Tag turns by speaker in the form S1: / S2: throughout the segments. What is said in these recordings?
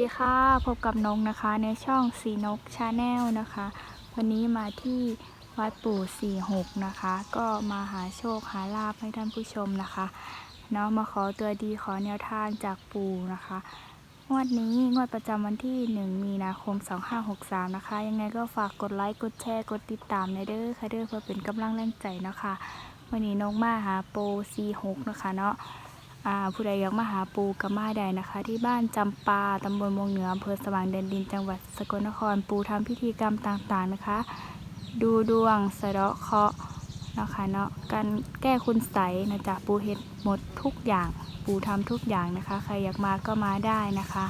S1: ดีค่ะพบกับนงนะคะในช่องสีนกชาแนลนะคะ วันนี้มาที่วัดปู่46นะคะ ก็มาหาโชคหาลาภให้ท่านผู้ชมนะคะเนาะมาขอตัวดีขอแนวทางจากปู่นะคะงวดนี้งวดประจำวันที่ 1 มีนาคม 2563 นะคะ ยังไงก็ฝากกดไลค์กดแชร์กดติดตามในเด้อค่ะเด้อเพื่อเป็นกำลังแรงใจนะคะ วันนี้นกมาหาโปร46นะคะเนาะ ผู้ใดอยากมาหาปูกับมาได้นะคะ ที่บ้านจำปาตำบลมงเหนืออำเภอสว่างแดนดินจังหวัดสกลนครปูทำพิธีกรรมต่างๆนะคะ ดูดวงสะเดาะเคราะห์นะคะเนาะการแก้คุณใสยนะจ๊ะปูเฮ็ดหมดทุกอย่าง ปูทำทุกอย่างนะคะ ใครอยากมาก็มาได้นะคะ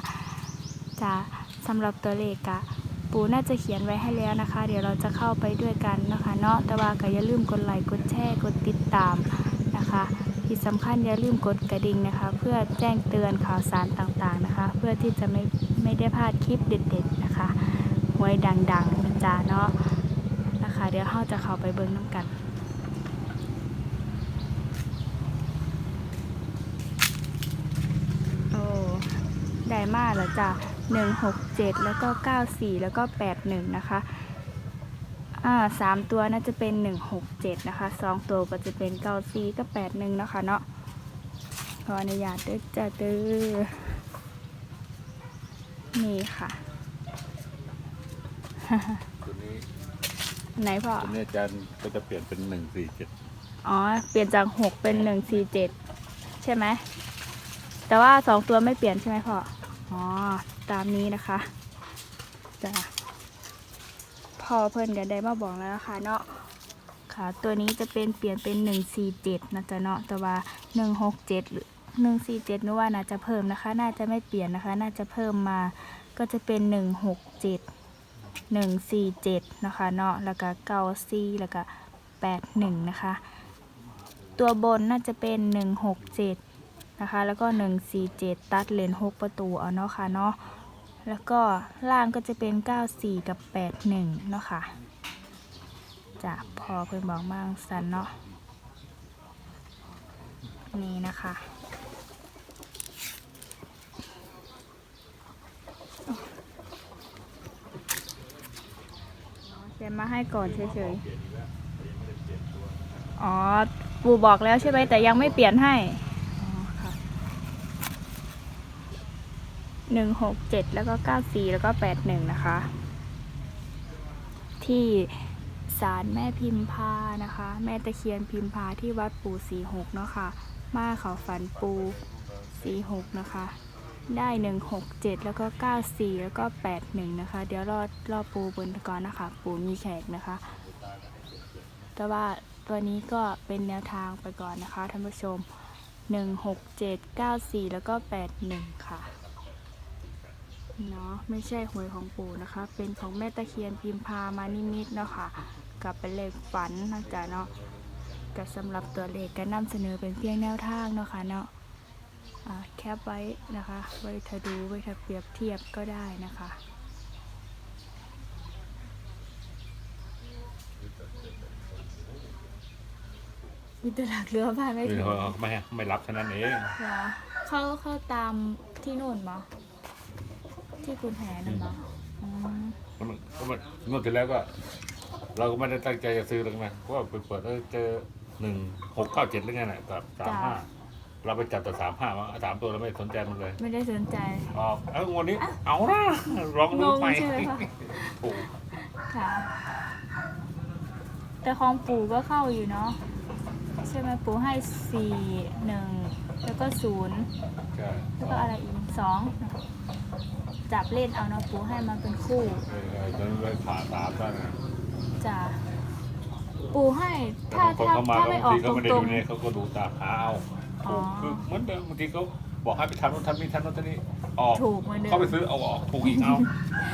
S1: จะสำหรับตัวเลขอะปูน่าจะเขียนไว้ให้แล้วนะคะ เดี๋ยวเราจะเข้าไปด้วยกันนะคะเนาะแต่ว่าก็อย่าลืมกดไลค์กดแชร์กดติดตามนะคะ ที่สำคัญอย่าลืมกดกระดิ่งนะคะ เพื่อแจ้งเตือนข่าวสารต่างๆนะคะ เพื่อที่จะไม่ไม่ได้พลาดคลิปเด็ด ๆนะคะหวยดังๆนะจ๊ะเนาะนะคะ เดี๋ยวเราจะเข้าไปเบิ้งน้ำกันโอ้ได้มากแล้วจ้ะหนึ่งหกเจ็ดแล้วก็เก้าสี่แล้วก็แปดหนึ่งนะคะ อ่าสามตัวน่าจะเป็นหนึ่งหกเจ็ดนะคะสองตัวก็จะเป็นเก้าสี่ก็แปดหนึ่งนะคะเนาะขออนุญาตเด้อจ้าเด้อนี่ค่ะ
S2: ตัวนี้
S1: ไหนพ่อ
S2: ตัวนี้อาจารย์ก็จะเปลี่ยนเป็นหนึ่งสี่เจ็ด
S1: อ๋อ เปลี่ยนจากหกเป็นหนึ่งสี่เจ็ดใช่ไหม แต่ว่าสองตัวไม่เปลี่ยนใช่ไหมพ่อ อ๋อ ตามนี้นะคะจ้ะพ่ อเพิ่นกันได้มาบอกแล้วนะคะเนาะค่ะ ตัวนี้จะเป็นเปลี่ยนเป็นหนึ่งสี่เจ็ดนะจ๊ะเนาะแต่ว่าหนึ่งหรือหนึ่งสี่เจ็ดนึกว่าน่าจะเพิ่มนะคะ น่าจะไม่เปลี่ยนนะคะ น่าจะเพิ่มมาก็จะเป็นหนึ่งหกเจ็ดหนึ่งสี่เจ็ดนะคะเนาะแล้วก็เกาซีแล้วก็แปดหนึ่งนะคะ ตัวบนน่าจะเป็น 167นะคะ แล้วก็ 147 ตัดเลน6ประตูเอาเนาะค่ะเนาะ แล้วก็ล่างก็จะเป็น 94 กับ 81 เนาะค่ะจะพอเพื่อนบอกมากสันเนาะนี่นะคะเขียนมาให้ก่อนเฉยๆ อ๋อ ปู่บอกแล้วใช่ไหมแต่ยังไม่เปลี่ยนให้ หนึ่งหกเจ็ดแล้วก็เก้าสี่แล้วก็แปดหนึ่งนะคะ ที่ศาลแม่พิมพานะคะ แม่ตะเคียนพิมพาที่วัดปู่หกเนาะคะ่ะมาเขาฝันปูสี่หกนะคะ ได้หนึ่งหกเจ็ดแล้วก็เก้าสี่แล้วก็แปดหนึ่งนะคะ เดี๋ยวรอรอบปูบนก่อนนะคะ ปูมีแขกนะคะ แต่ว่าตัวนี้ก็เป็นแนวทางไปก่อนนะคะท่านผู้ชมหนึ่งหกเจ็ดเก้าสี่แล้วก็แปดหนึ่งค่ะ เนาะไม่ใช่หวยของปู่นะคะ เป็นของแม่ตะเคียนพิมพามานิมิตเนาะค่ะกับเป็นเลขฝันนะจ๊ะเนาะก็สำหรับตัวเลขก็นำเสนอเป็นเพียงแนวทางเนาะค่ะเนาะอ่าแคปไว้นะคะ ไว้ถ้าดูไว้ถ้าเปรียบเทียบก็ได้นะคะมีแตหลักเรือผ่านไม่ถึง
S2: ไม่ไม่รับเท่านั้นเอง
S1: เหรอเข้าเข้าตามที่นู่นมั้ ที่คุณแหนั่นมั้อืม
S2: ก็มันก็มันงวดที่แล้วก็ เราก็ไม่ได้ตั้งใจจะซื้อหรอกนะเพราะว่าไปเปิดแล้วเจอหนึ่งหกเก้าเจ็ดหรือไงน่ะกับสามห้าเราไปจับแต่สามห้ามาสามตัวเราไม่สนใจมันเลย
S1: ไม่ได้สนใจ
S2: ออกเอ้างวดนี้ เอานะลองดูไป
S1: งงใช่ไหมคะ
S2: ถูก
S1: ค่ะ แต่ของปู่ก็เข้าอยู่เนาะใช่ไหมปู่ให้สี่หนึ่งแล้วก็ศูนย์
S2: ใช่
S1: แล้วก็อะไรอีกสอง จับเล่นเอาเนาะปู่ให้มันเป็นคู่
S2: เออเออจะไปผ่าสามได้นะ
S1: จ้ะปู่ให้ถ้า
S2: แต่
S1: ถ้า
S2: บางคนเขามา
S1: ถ้าไม่
S2: ง
S1: ออก
S2: ที
S1: ต
S2: เขาไม่ได้
S1: ร
S2: ดู
S1: ง
S2: เนี่ยเขาก็ดูตามหาเอา
S1: อ๋อ
S2: คือเหมือนเดิมบางทีเขาบอกให้ไปทำนู่นทำนี่ทำนู่นทำนี่ออก
S1: ๆถูกเหมือนเดิ
S2: เขาไปซื้อเอาออกถูกอีกเอา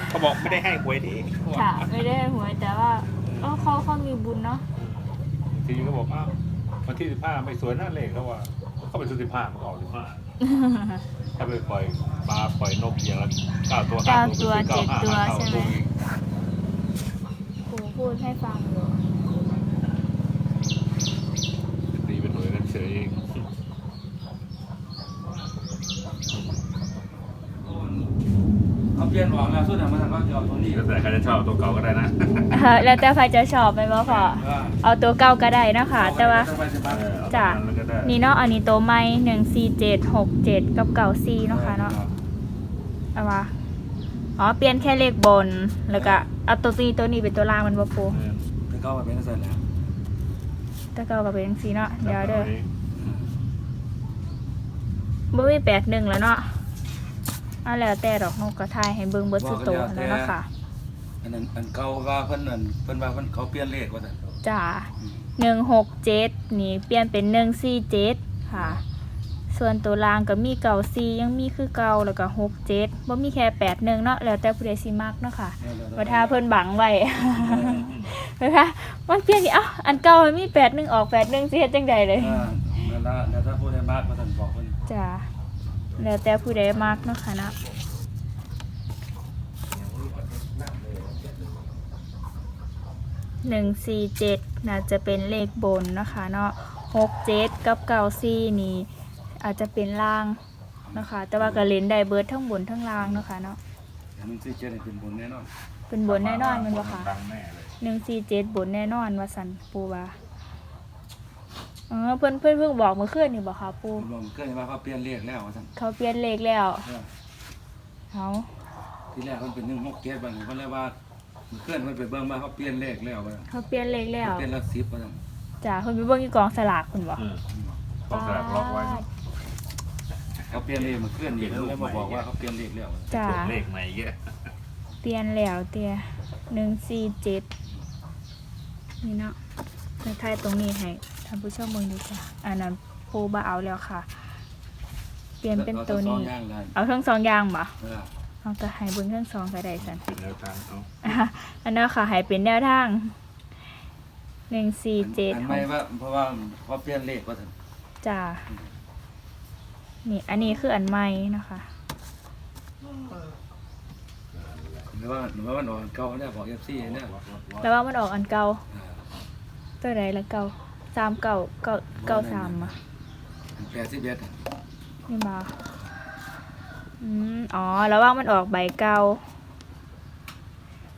S2: เขาบอกไม่ได้ให้หวยดี
S1: ค่ะไม่ได้หวยแต่ว่าเออเขาเขามีบุญเนาะ
S2: ทีนี้เขาบอกอ้าววันที่สิบห้าไม่สวยน่าเลขเขาว่าเขาไปซื้อสิบห้ามันก็ออกสิบห้า ถ้าไปปล่อยมาปล่อยนกอย่างละเก้าตัวห้า
S1: เก้า
S2: ตัว
S1: เจ็ดตัวใช่ไหม
S2: ถูกอีก
S1: ปู่พูดให้ฟังอยู่
S2: ตีเป็นหน่วยกันเฉยเอง
S3: เขาเปลี่ยนออกแล้วสุดอะมันก็จะเอาตรงนี้
S2: แล้วแต่ใครจะชอบตัวเก่าก็ได้นะ
S1: แล้วแต่ใครจะชอบไหมบ่พ่อเอาตัวเก่าก็ได้เนาะค่ะแต่ว่า
S2: เออเอา
S1: จ้ะ
S2: ตรงนั้นแล้วก็ได้
S1: นี่เนาะอันนี้ตัวใหม่หนึ่งสี่เจ็ดหกเจ็ดกับเก่าสี่เนาะค่ะเนาะเอาวะอ๋อเปลี่ยนแค่เลขบนแล้วก็เอาตัวนี้ตัวนี้เป็นตัวล่างมันบ่ปู
S2: เออ
S3: ไปเข้าไปเป็นเสร็จแล้ว
S1: แต่เก่าก็เป็นจังซี่เนาะเดี๋ยวเด้อ
S2: จับ
S1: บ่มีแปดหนึ่งแล้วเนาะเอาแล้วแต่ดอกนกกระทายให้เบิ่งเบิดสุดโตวแล้วเนาะค่ะ
S3: อันนั้นอันเก่าว่าเพิ่นนั่นเพิ่นว่าเพิ่นเขาเปลี่ยนเลขว่าซั่น
S1: จ้าหนึ่งหกเจ็ดนี่เปลี่ยนเป็นหนึ่งสี่เจ็ดค่ะ ส่วนตัวรางก็มีเก่าสี่ยังมีคือเก่าแล้วก็หกเจ็ดบ่มีแค่แปดหนึ่งเนาะแล้วแต่ผู้ใดสิมักเนาะค่ะว่าถ้าเพิ่นบังไว้ นะคะว่าเปลี่ยนนี่เอ้าอันเก่ามันมีแปดหนึ่งออกแปดหนึ่งสิเฮ็ดจังใดเลย
S3: อ่าแล้วละแล้วถ้าผู้ใดมากว่าซั่นบอกเพิ่น
S1: จ้าแล้วแต่ผู้ใดมักเนาะค่ะเนาะ หนึ่งสี่เจ็ดน่าจะเป็นเลขบนเนาะคะเนาะหกเจ็ดกับเก้าสี่นี่อาจจะเป็นล่างเนาะคะ แต่ว่าก็เล่นได้เบิดทั้งบนทั้งล่างเนาะคะเนาะ
S3: มันสิเจ็ดเป็นบุญแน่นอน
S1: เป็นบนแน่นอนแมันบ่ค่ะ
S2: ดังแน่เลย
S1: หนึ่งสี่เจ็ดบนแน่นอนว่าสันปูว่าเออเพื่อนเพื่อนเพิ่งบอกเมื่อคืนนี่บอกค่ะปู
S3: รวมเคยว่าเขาเปลี่ยนเลขแล้วว่าซั่น
S1: เขาเปลี่ยนเลขแล้ว
S3: เออ
S1: เขา
S3: ที่แรกมันเป็น167บัดนี้เพิ่นเลยว่า เมื่อคืนเพิ่นไปเบิ่งว่าเขาเปลี่ยนเลขแล้วว่าซั่น
S1: เขาเปลี่ยนเลขแล้ว
S3: เปลี่ยนละ10ว่าซั่น
S1: จ้าเพิ่นไปเบิ่งที่กองสลากคุณบอก
S2: เออต้องสลักล็อกไว้
S3: เขาเปลี่ยนเลขเมื่อคืนนี่เพิ่นเลยมาบอกว่าเขาเปลี่ยนเลขแล้ว
S1: จ้า
S2: เลขใหม่เยอะ
S1: เปลี่ยนแล้วเตียหนึ่งสี่เจ็ดนี่เนาะในไทายตรงนี้ให้ท่านผู้ชมเบิ่งดูจ้ะอันนั้นปูบ่เอาแล้วค่ะ เปลี่ยนเป็นตัวนี้
S3: อาสองอย่างเลย
S1: เอาทั้งสองอย่างบ่
S3: เออ
S1: เอาก็ให้เบิ่งทั้งสองก็ได้สัน
S2: ผิดแนวทางเอา
S1: อะอันนั้นค่ะให้เป็นแนวทางหนึ่งสี่เจ็ด
S3: อัน
S1: ห
S3: ไม่
S1: ก
S3: ว่าเพราะว่าเขาเปลี่ยนเลขว่าซั่น
S1: จ้านี่อันนี้คืออันใหม่นะคะ
S3: หรือว่าหรือว่ามันออกเก่าเนี่ยบอก FC เนี่ย
S1: แล้วว่ามันออกอันเก่า
S3: เออ
S1: ตัวใดละเก่าสามเก่าเก่าเก่าสามอะ
S3: แปดสิบเอ็ด
S1: นี่มา อืมอ๋อแล้วว่ามันออกใบเก่า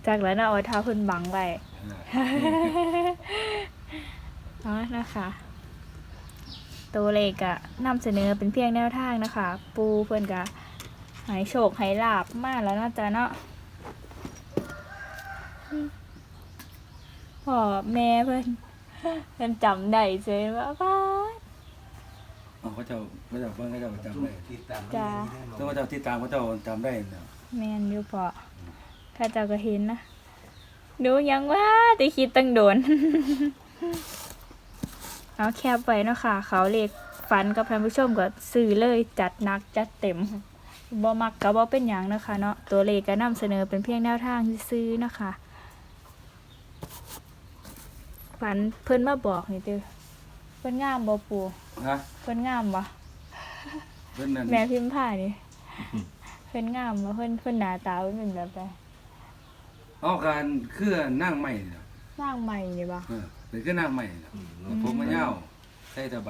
S1: จากแล้วนะเอาเท้าขึ้นบังไว้อ๋อนะคะตัวเลขอะนำเสนอเป็นเพียงแนวทางนะคะ ปูเพื่อนกะหายโชคหายลาบมากแล้วเนาจะเนาะพ่อแม่เพื่อนเพื่อนจำได้เฉยว่าป้า
S3: เขาเจ้าเขาเจ้าเพิ่งเขาเจ้าจำได้
S1: จ้า
S3: ถ้าเขาเจ้าที่ตามเขาเจ้าจำได้เนาะ
S1: แม่นอยู่พอข้าเจ้าก็เห็นนะดูยังว่าแต่คิดตั้งโดน เอาแคบไว้เนาะค่ะ เขาเลขฟันกับท่านผู้ชมก็ซื้อเลยจัดหนักจัดเต็มบ่มักก็บ่เป็นหยังนะคะเนาะตัวเลขก็นำเสนอเป็นเพียงแนวทางซื้อๆนะคะฝันเพิ่นมาบอกนี่เด้อเพิ่นงามบ่ปู
S3: ฮะ
S1: เพิ่นงามบ่
S3: เพิ่นนั่น
S1: แม่พิมพ์ผ่านี่เพิ่นงามบ่เพิ่นเพิ่นหน้าตาเพิ่นเป็นแบบใด
S3: เอาการเคลื่อนนั่งใหม่เนาะ
S1: สร้างใหม่นี่บ่
S3: เออเป็นเครื่องนั่งใหม่เนาะผมมันยาวใส่ตะใบ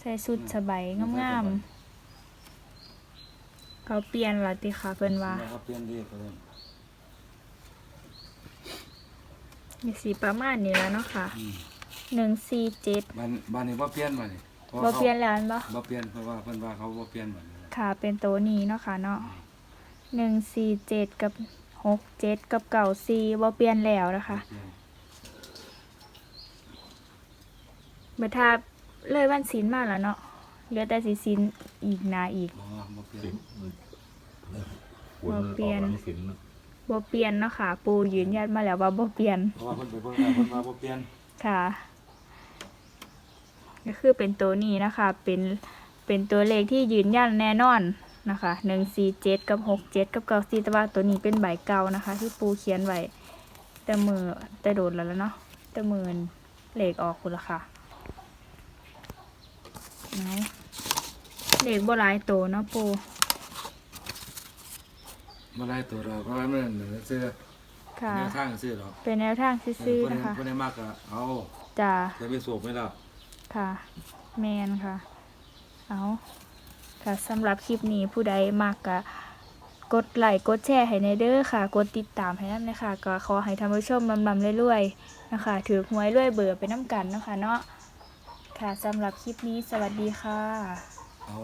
S1: ใส่ชุดสบายงามๆเขาเปลี่ยนและติค่ะเพิ่นว่า
S3: เขาเปลี่ยนเลขเขาเลย
S1: มีสีประมาณนี้แล้วเนาะค่ะ
S3: อืม
S1: 147
S3: บ้านบ้านนี้บ่เปลี่ยนบ้านนี้พราะ
S1: บ่
S3: ขา
S1: เปลี่ยนแล้วอันบ่
S3: บ่เปลี่ยนเพราะว่าเพิ่นว่าเขาบ่เปลี่ยนบ้านนี้
S1: ค่ะ เป็นตัวนี้เนาะค่ะเนาะ147กับ67กับ94บ่เปลี่ยนแล้วนะคะ
S3: เปลี่ยน
S1: บัดถ้าเลยวันศีลมาแล้วเนาะเหลือแต่สิศีลอีกหนาอีก
S3: อ๋อบ่เปลี่ยน
S2: สิบคุณ
S1: บ่เปลี่ยน
S2: ออกหลังสินเนอะ
S1: บ่เปลี่ยนเนาะค่ะ ปูยืนยันมาแล้วว่าบ่เปลี่ยน
S3: เพราะว่าเพิ่นไปเบิ่งแล้วเพิ่นว่าบ่เปลี่ยน
S1: ค่ะ ก็คือเป็นตัวนี้นะคะ เป็น เป็นตัวเลขที่ยืนยันแน่นอนนะคะหนึ่งสี่เจ็ดกับหกเจ็ดกับเก้าสี่แต่ว่าตัวนี้เป็นใบเก่านะคะ ที่ปูเขียนไว้แต่มือแต่โดดแล้วแล้วเนาะแต่มือเลขออกคุณละค่ะไหนเลขโบหลายตัวเนาะปู
S3: บ่ได้ตัวเราเพราะว่ามันซื้อ
S1: ค่ะ
S3: แนวทางซื้อหรอก
S1: เป็นแนวทางซื่อๆนะคะ
S3: คนได้มากก็เอา
S1: จ้า
S3: จะไปสูบไม่หรอก
S1: ค่ะแมนค่ะ เอาค่ะสำหรับคลิปนี้ผู้ใดมากกะกดไลค์กดแชร์ให้ในเด้อค่ะ กดติดตามให้นำนะคะก็ขอให้ท่านผู้ชมลำๆรวยๆนะคะ ถือหวยรวยเบื่อไปน้ำกันเนาะคะเนาะค่ะสำหรับคลิปนี้สวัสดีค่ะ
S3: เอา